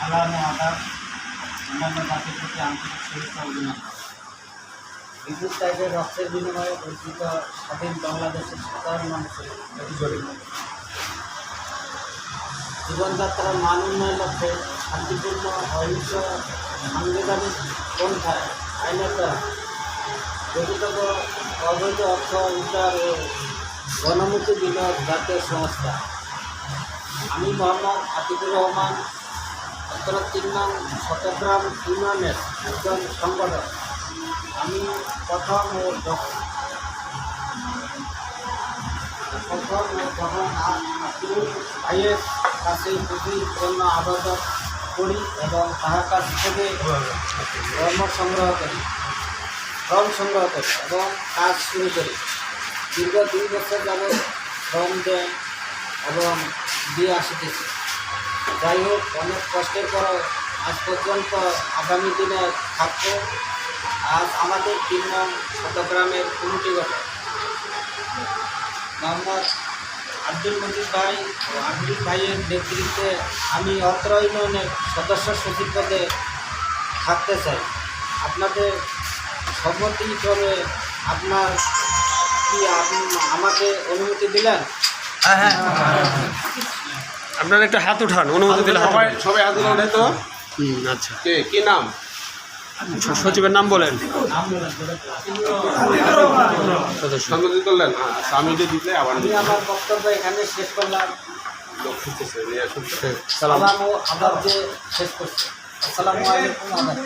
ও আদাব অন্যান্য জাতির প্রতি আন্তরিক শুভেচ্ছা অভিনন্দন বিদ্যুৎ টাইপের রক্তের বিনিময়ে অর্জিত স্বাধীন বাংলাদেশের সাধারণ মানুষের জীবনযাত্রার মান উন্নয়ন লক্ষ্যে শান্তিপূর্ণ, অহিংস, সাংবিধানিক পন্থায় আইনত গঠিত অবৈধ অর্থ উদ্ধার ও গণমুক্তি বিনোদ জাতীয় সংস্থা। আমি মোহাম্মদ আতিকুর রহমান উত্তর তিন নং চট্টগ্রাম ইউনিয়নের একজন সংগঠক আমি প্রথম ও প্রথম ও যখন কাছে পুঁজির জন্য আবেদন করি এবং তাহার কাছ কর্ম সংগ্রহ করি। শ্রম সংগ্রহ করি এবং কাজ শুরু করি। দীর্ঘ দুই বছর যাবৎ শ্রম দেয় এবং দিয়ে আসিতেছি। যাই হোক, অনেক কষ্টের পর আজ পর্যন্ত আগামী দিনে থাকব। আজ আমাদের তিন নং চট্টগ্রামের কমিটি গঠন। মোহাম্মদ আব্দুল মজিদ ভাই ও আব্দুল ভাইয়ের নেতৃত্বে আমি অত্র ইউনিয়নের সদস্য সচিব পদে থাকতে চাই। আপনাদের সম্মতি করে আপনার কি আপ- আমাকে অনুমতি দিলেন? আপনার একটা হাত উঠান অনুমতি দিলে সবাই সবাই হাত উঠান তো? হুম, আচ্ছা। কে কি নাম? সচিবের নাম বলেন। সম্মতি করলেন হ্যাঁ আমি যে দিতে আবার আমি আমার বক্তব্য এখানে শেষ করলাম। সালাম। আদাব শেষ করছি। আসসালামু আলাইকুম। আদাব